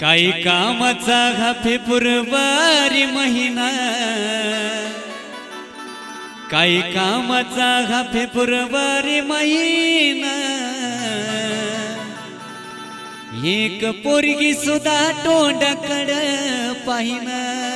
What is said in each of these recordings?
काही कामाचा हा पुरवारी महिना. काही कामाचा हा पुरवारी महिना. एक पोरगी सुद्धा तोंडाकड पाहिना.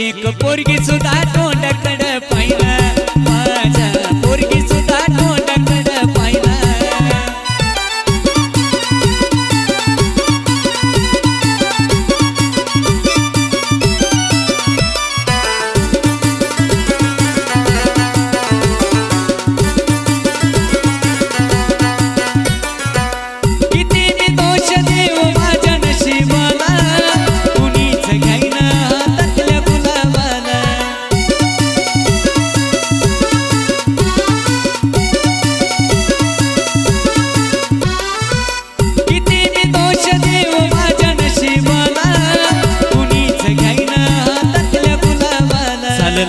एक पोरगी सुद्धा तोंड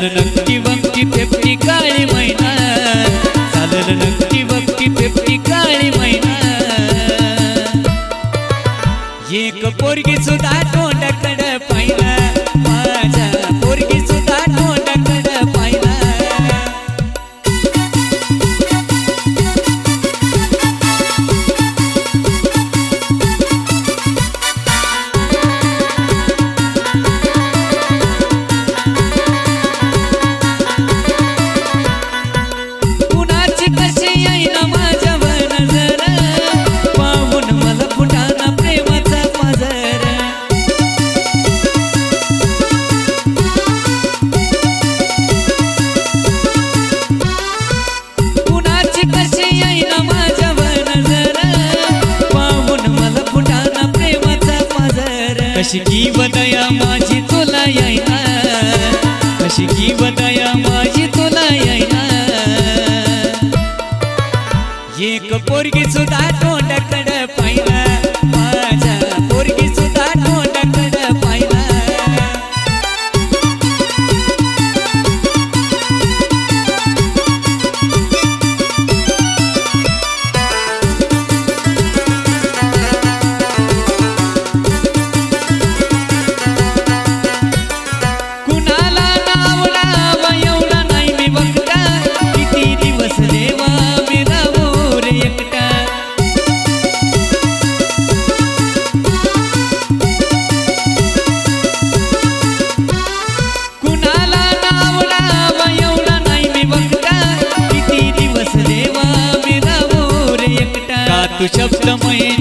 ചാരണനം एक पोरगी सुद्धा तोंडाकडे पाहिलं. శబ్దమై